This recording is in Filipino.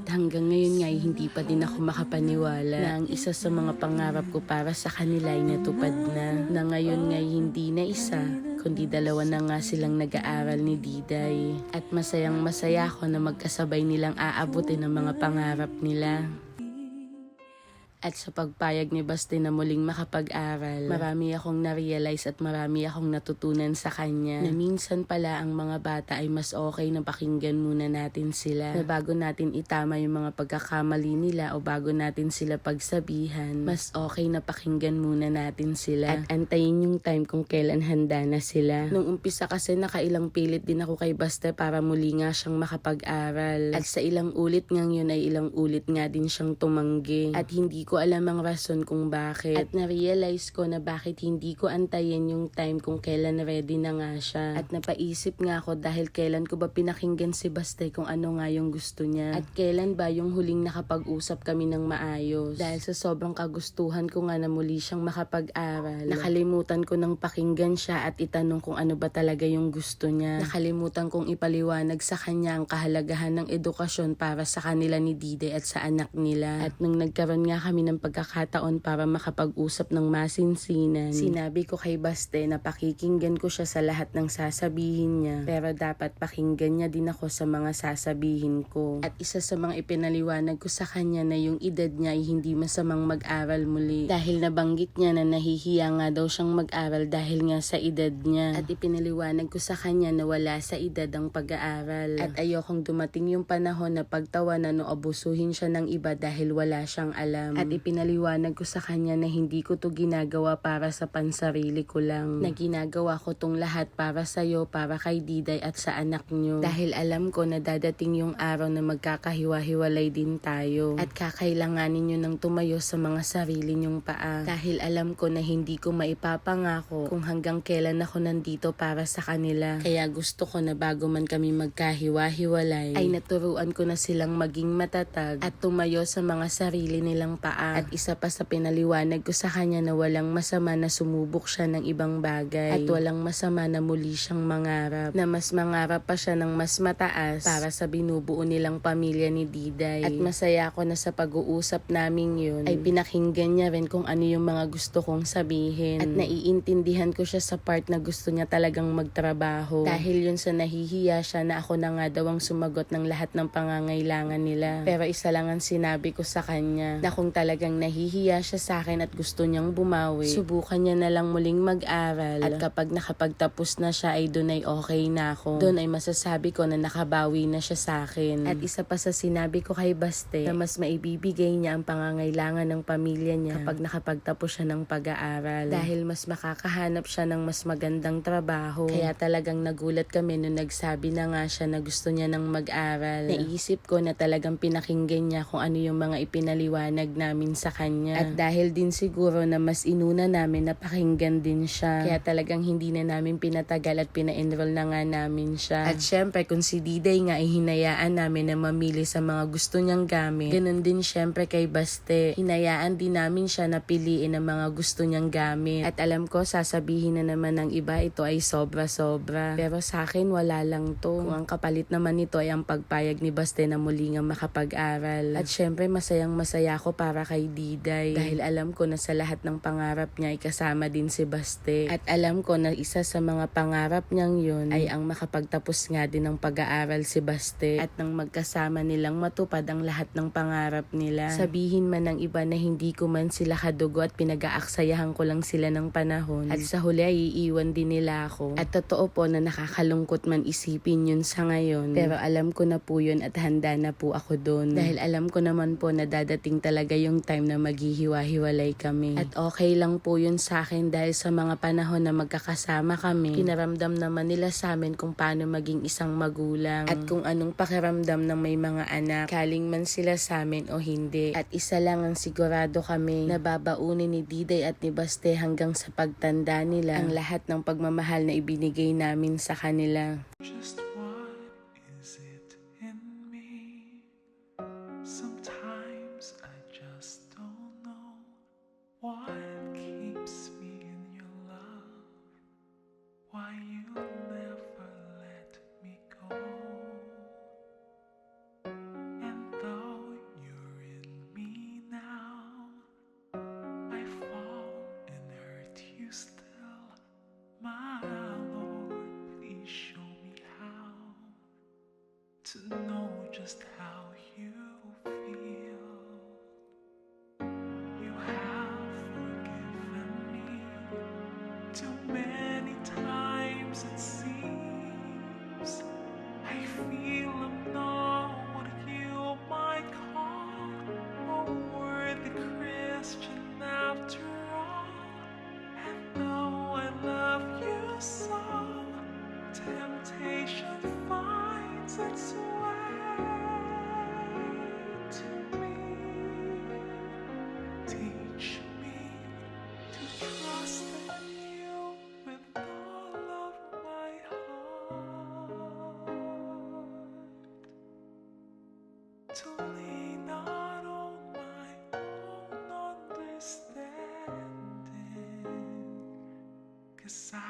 At hanggang ngayon nga hindi pa din ako makapaniwala na ang isa sa mga pangarap ko para sa kanila ay natupad na. Na ngayon nga hindi na isa, kundi dalawa na nga silang nag-aaral ni Diday. At masayang masaya ako na magkasabay nilang aabutin ang mga pangarap nila. At sa pagpayag ni Basti na muling makapag-aral, marami akong na-realize at marami akong natutunan sa kanya na minsan pala ang mga bata ay mas okay na pakinggan muna natin sila. Na bago natin itama yung mga pagkakamali nila o bago natin sila pagsabihan, mas okay na pakinggan muna natin sila. At antayin yung time kung kailan handa na sila. Nung umpisa kasi nakailang pilit din ako kay Basta para muli nga siyang makapag-aral. At sa ilang ulit ngang yun ay ilang ulit nga din siyang tumanggi. At hindi ko alam ang rason kung bakit. At na-realize ko na bakit hindi ko antayin yung time kung kailan ready na nga siya. At napaisip nga ako dahil kailan ko ba pinakinggan si Baste kung ano nga yung gusto niya. At kailan ba yung huling nakapag-usap kami ng maayos. Dahil sa sobrang kagustuhan ko nga na muli siyang makapag-aral. Nakalimutan ko nang pakinggan siya at itanong kung ano ba talaga yung gusto niya. Nakalimutan kong ipaliwanag sa kanya ang kahalagahan ng edukasyon para sa kanila ni Dide at sa anak nila. At nung nagkaroon nga kami ng pagkakataon para makapag-usap ng masinsinan, sinabi ko kay Baste na pakikinggan ko siya sa lahat ng sasabihin niya. Pero dapat pakinggan niya din ako sa mga sasabihin ko. At isa sa mga ipinaliwanag ko sa kanya na yung edad niya ay hindi masamang mag-aral muli. Dahil nabanggit niya na nahihiya nga daw siyang mag-aral dahil nga sa edad niya. At ipinaliwanag ko sa kanya na wala sa edad ang pag-aaral. At ayokong dumating yung panahon na pagtawanan o abusuhin siya ng iba dahil wala siyang alam. At ipinaliwanag ko sa kanya na hindi ko to ginagawa para sa pansarili ko lang. Na ginagawa ko tong lahat para sa'yo, para kay Diday at sa anak niyo. Dahil alam ko na dadating yung araw na magkakahiwa-hiwalay din tayo. At kakailanganin nyo ng tumayo sa mga sarili nyong paa. Dahil alam ko na hindi ko maipapangako kung hanggang kailan ako nandito para sa kanila. Kaya gusto ko na bago man kami magkahiwa-hiwalay, ay naturuan ko na silang maging matatag at tumayo sa mga sarili nilang paa. At isa pa sa pinaliwanag ko sa kanya na walang masama na sumubok siya ng ibang bagay. At walang masama na muli siyang mangarap. Na mas mangarap pa siya ng mas mataas para sa binubuo nilang pamilya ni Diday. At masaya ako na sa pag-uusap naming yun ay pinakinggan niya rin kung ano yung mga gusto kong sabihin. At naiintindihan ko siya sa part na gusto niya talagang magtrabaho. Dahil yun sa nahihiya siya na ako na nga daw ang sumagot ng lahat ng pangangailangan nila. Pero isa lang ang sinabi ko sa kanya na kung talagang nahihiya siya sa akin at gusto niyang bumawi, subukan niya na lang muling mag-aral. At kapag nakapagtapos na siya ay doon ay okay na ako. Doon ay masasabi ko na nakabawi na siya sa akin. At isa pa sa sinabi ko kay Baste na mas maibibigay niya ang pangangailangan ng pamilya niya kapag nakapagtapos siya ng pag-aaral. Dahil mas makakahanap siya ng mas magandang trabaho. Kaya talagang nagulat kami nung nagsabi na nga siya na gusto niya ng mag-aral. Naisip ko na talagang pinakinggan niya kung ano yung mga ipinaliwanag namin sa kanya. At dahil din siguro na mas inuna namin na pakinggan din siya. Kaya talagang hindi na namin pinatagal at pina-enroll na nga namin siya. At syempre kung si Diday nga ay hinayaan namin na mamili sa mga gusto niyang gamit, ganun din syempre kay Baste. Hinayaan din namin siya na piliin ang mga gusto niyang gamit. At alam ko sasabihin na naman ng iba ito ay sobra-sobra. Pero sa akin wala lang to. Kung ang kapalit naman nito ay ang pagpayag ni Baste na muli nga makapag-aral. At syempre masayang masaya ako para kay Diday. Dahil alam ko na sa lahat ng pangarap niya ay kasama din si Baste. At alam ko na isa sa mga pangarap niyang yun ay ang makapagtapos nga din ng pag-aaral si Baste. At nang magkasama nilang matupad ang lahat ng pangarap nila. Sabihin man ng iba na hindi ko man sila kadugo at pinag-aaksayahan ko lang sila ng panahon. At sa huli ay iiwan din nila ako. At totoo po na nakakalungkot man isipin yun sa ngayon. Pero alam ko na po yun at handa na po ako doon. Dahil alam ko naman po na dadating talaga yung time na maghihiwa-hiwalay kami. At okay lang po yun sa akin dahil sa mga panahon na magkakasama kami, pinaramdam naman nila sa amin kung paano maging isang magulang. At kung anong pakiramdam ng may mga anak, kaling man sila sa amin o hindi. At isa lang ang sigurado kami na babaunin ni Diday at ni Baste hanggang sa pagtanda nila ang lahat ng pagmamahal na ibinigay namin sa kanila. Just what is it in me? Sometimes to know just how you feel. You have forgiven me too many times, it seems. I feel. Cause I